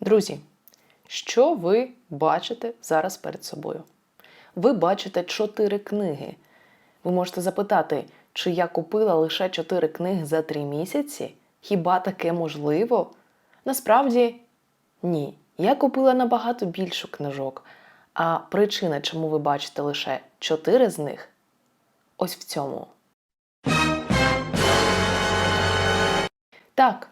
Друзі, що ви бачите зараз перед собою? Ви бачите чотири книги. Ви можете запитати, чи я купила лише чотири книги за три місяці? Хіба таке можливо? Насправді ні. Я купила набагато більше книжок. А причина, чому ви бачите лише чотири з них, ось в цьому. Так,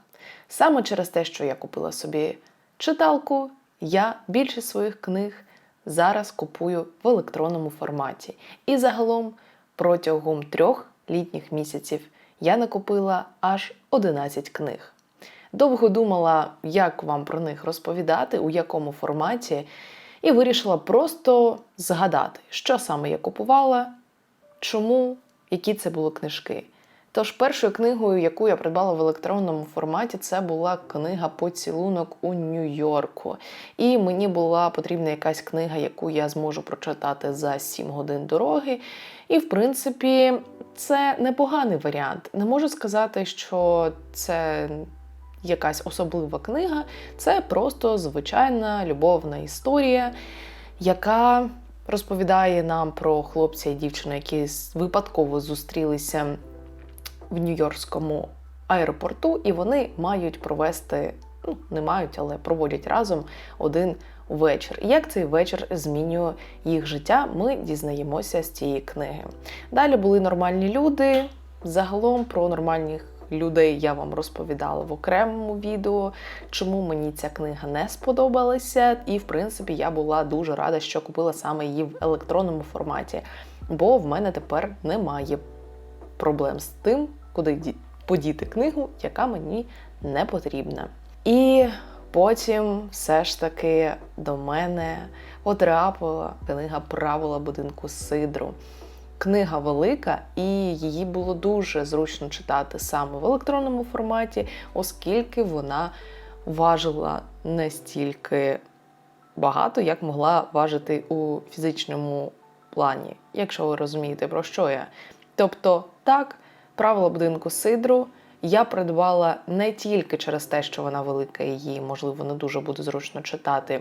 саме через те, що я купила собі читалку, я більшість своїх книг зараз купую в електронному форматі. І загалом протягом трьох літніх місяців я накупила аж 11 книг. Довго думала, як вам про них розповідати, у якому форматі, і вирішила просто згадати, що саме я купувала, чому, які це були книжки. Тож першою книгою, яку я придбала в електронному форматі, це була книга Поцілунок у Нью-Йорку. І мені була потрібна якась книга, яку я зможу прочитати за 7 годин дороги. І, в принципі, це непоганий варіант. Не можу сказати, що це якась особлива книга, це просто звичайна любовна історія, яка розповідає нам про хлопця і дівчину, які випадково зустрілися в Нью-Йоркському аеропорту, і вони мають провести, ну не мають, але проводять разом один вечір. І Як цей вечір змінює їх життя, ми дізнаємося з цієї книги. Далі були нормальні люди. Загалом про нормальних людей я вам розповідала в окремому відео, чому мені ця книга не сподобалася. І, в принципі, я була дуже рада, що купила саме її в електронному форматі, бо в мене тепер немає проблем з тим, куди подіти книгу, яка мені не потрібна. І потім все ж таки до мене потрапила книга Правила будинку Сидру. Книга велика, і її було дуже зручно читати саме в електронному форматі, оскільки вона важила не стільки багато, як могла важити у фізичному плані, якщо ви розумієте, про що я. Тобто, так, правила будинку Сидру я придбала не тільки через те, що вона велика, її, можливо, не дуже буде зручно читати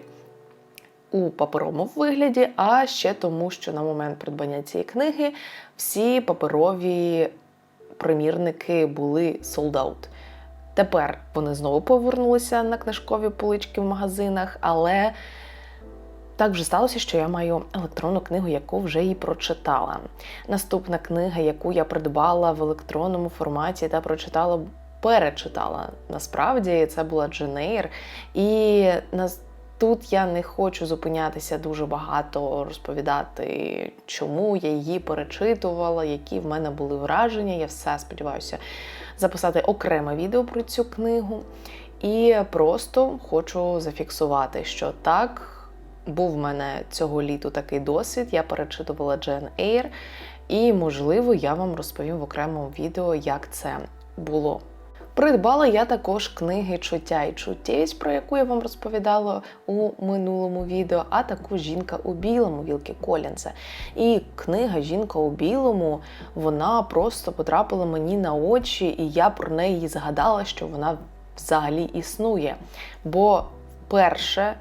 у паперовому вигляді, а ще тому, що на момент придбання цієї книги всі паперові примірники були sold out. Тепер вони знову повернулися на книжкові полички в магазинах, але так вже сталося, що я маю електронну книгу, яку вже і прочитала. Наступна книга, яку я придбала в електронному форматі та прочитала, перечитала. Насправді це була Дженейр. І тут я не хочу зупинятися дуже багато, розповідати, чому я її перечитувала, які в мене були враження. Я все сподіваюся записати окреме відео про цю книгу. І просто хочу зафіксувати, що так. Був в мене цього літу такий досвід. Я перечитувала Джен Ейр, і, можливо, я вам розповім в окремому відео, як це було. Придбала я також книги Чуття і чуттєвість, про яку я вам розповідала у минулому відео, а також Жінка у білому Вілки Колінса. І книга Жінка у білому вона просто потрапила мені на очі, і я про неї згадала, що вона взагалі існує. Бо вперше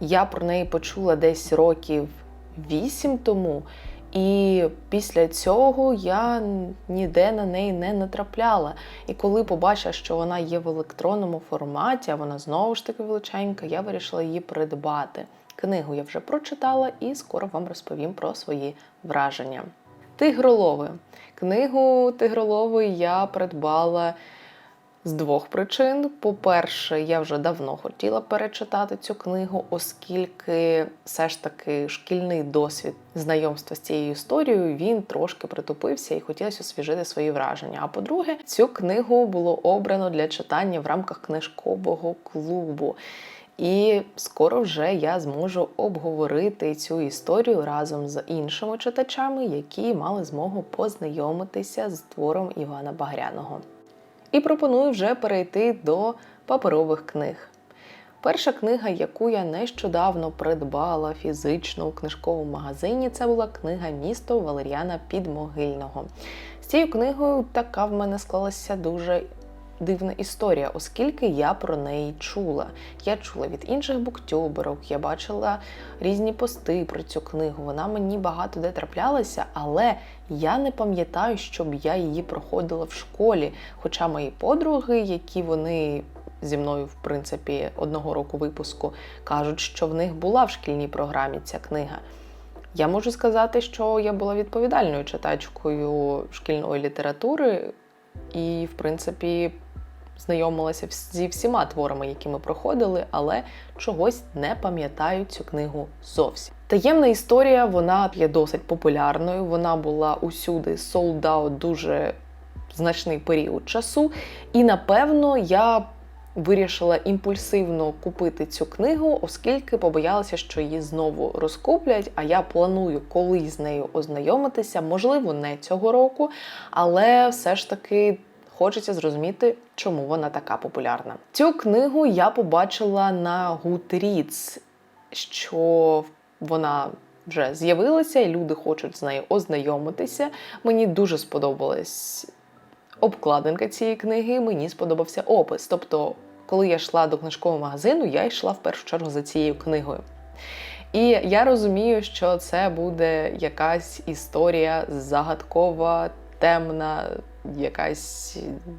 я про неї почула десь років вісім тому, і після цього я ніде на неї не натрапляла. І коли побачила, що вона є в електронному форматі, а вона знову ж таки величенька, я вирішила її придбати. Книгу я вже прочитала і скоро вам розповім про свої враження. Тигролови. Книгу Тигролови я придбала з двох причин. По-перше, я вже давно хотіла перечитати цю книгу, оскільки все ж таки шкільний досвід знайомства з цією історією він трошки притупився і хотілося освіжити свої враження. А по-друге, цю книгу було обрано для читання в рамках книжкового клубу. І скоро вже я зможу обговорити цю історію разом з іншими читачами, які мали змогу познайомитися з твором Івана Багряного. І пропоную вже перейти до паперових книг. Перша книга, яку я нещодавно придбала фізично у книжковому магазині, це була книга Місто Валеріана Підмогильного. З цією книгою така в мене склалася дуже дивна історія, оскільки я про неї чула. Я чула від інших буктюберок, я бачила різні пости про цю книгу. Вона мені багато де траплялася, але я не пам'ятаю, щоб я її проходила в школі. Хоча мої подруги, які вони зі мною, в принципі, одного року випуску, кажуть, що в них була в шкільній програмі ця книга. Я можу сказати, що я була відповідальною читачкою шкільної літератури і, в принципі, знайомилася зі всіма творами, які ми проходили, але чогось не пам'ятаю цю книгу зовсім. Таємна історія вона є досить популярною. Вона була усюди sold дуже значний період часу. І напевно я вирішила імпульсивно купити цю книгу, оскільки побоялася, що її знову розкуплять. А я планую колись з нею ознайомитися, можливо, не цього року, але все ж таки. Хочеться зрозуміти, чому вона така популярна. Цю книгу я побачила на Goodreads, що вона вже з'явилася, і люди хочуть з нею ознайомитися. Мені дуже сподобалась обкладинка цієї книги, мені сподобався опис. Тобто, коли я йшла до книжкового магазину, я йшла в першу чергу за цією книгою. І я розумію, що це буде якась історія загадкова, темна, якась,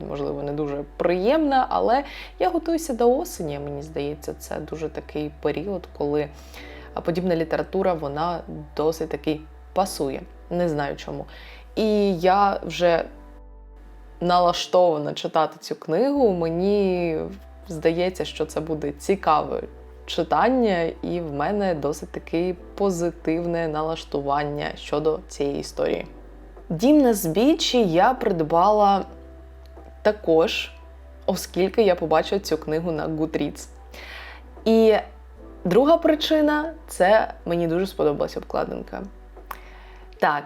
можливо, не дуже приємна, але я готуюся до осені. Мені здається, це дуже такий період, коли подібна література вона досить таки пасує. Не знаю чому. І я вже налаштована читати цю книгу. Мені здається, що це буде цікаве читання, і в мене досить таки позитивне налаштування щодо цієї історії. Дім на збіччі я придбала також, оскільки я побачила цю книгу на Goodreads. І друга причина це мені дуже сподобалася обкладинка. Так,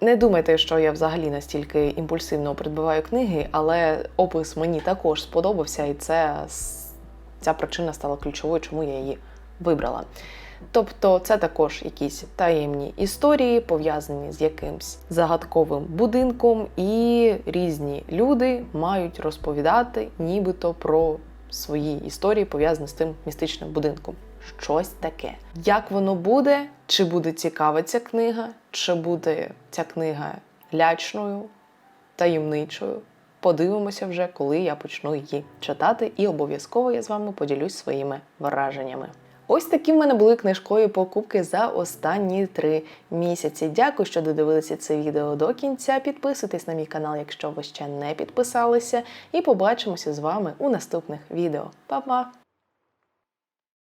не думайте, що я взагалі настільки імпульсивно придбаваю книги, але опис мені також сподобався, і це, ця причина стала ключовою, чому я її вибрала. Тобто, це також якісь таємні історії, пов'язані з якимсь загадковим будинком, і різні люди мають розповідати нібито про свої історії, пов'язані з тим містичним будинком. Щось таке. Як воно буде? Чи буде цікава ця книга, чи буде ця книга лячною, таємничою? Подивимося вже, коли я почну її читати, і обов'язково я з вами поділюсь своїми враженнями. Ось такі в мене були книжкові покупки за останні три місяці. Дякую, що додивилися це відео до кінця. Підписуйтесь на мій канал, якщо ви ще не підписалися, і побачимося з вами у наступних відео. Па-па!